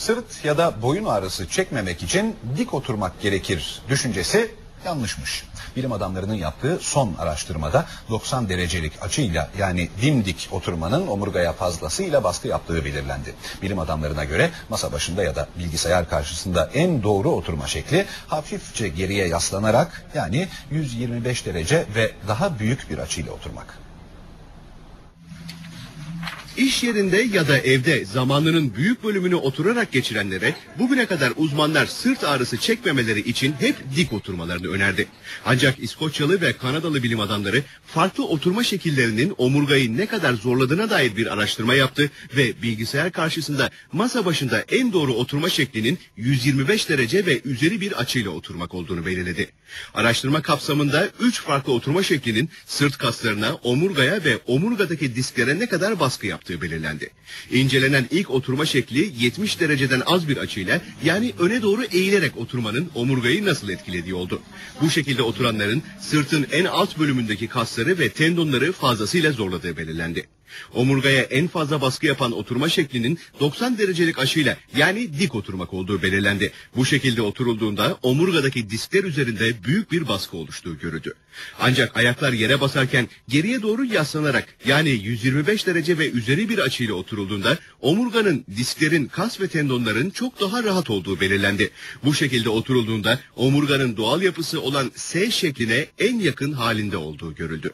Sırt ya da boyun ağrısı çekmemek için dik oturmak gerekir düşüncesi yanlışmış. Bilim adamlarının yaptığı son araştırmada 90 derecelik açıyla yani dimdik oturmanın omurgaya fazlasıyla baskı yaptığı belirlendi. Bilim adamlarına göre masa başında ya da bilgisayar karşısında en doğru oturma şekli hafifçe geriye yaslanarak yani 125 derece ve daha büyük bir açıyla oturmak. İş yerinde ya da evde zamanının büyük bölümünü oturarak geçirenlere bugüne kadar uzmanlar sırt ağrısı çekmemeleri için hep dik oturmalarını önerdi. Ancak İskoçyalı ve Kanadalı bilim adamları farklı oturma şekillerinin omurgayı ne kadar zorladığına dair bir araştırma yaptı ve bilgisayar karşısında masa başında en doğru oturma şeklinin 125 derece ve üzeri bir açıyla oturmak olduğunu belirledi. Araştırma kapsamında 3 farklı oturma şeklinin sırt kaslarına, omurgaya ve omurgadaki disklere ne kadar baskı yaptığı belirlendi. İncelenen ilk oturma şekli 70 dereceden az bir açıyla yani öne doğru eğilerek oturmanın omurgayı nasıl etkilediği oldu. Bu şekilde oturanların sırtın en alt bölümündeki kasları ve tendonları fazlasıyla zorladığı belirlendi. Omurgaya en fazla baskı yapan oturma şeklinin 90 derecelik açıyla yani dik oturmak olduğu belirlendi. Bu şekilde oturulduğunda omurgadaki diskler üzerinde büyük bir baskı oluştuğu görüldü. Ancak ayaklar yere basarken geriye doğru yaslanarak yani 125 derece ve üzeri bir açıyla oturulduğunda omurganın, disklerin, kas ve tendonların çok daha rahat olduğu belirlendi. Bu şekilde oturulduğunda omurganın doğal yapısı olan S şekline en yakın halinde olduğu görüldü.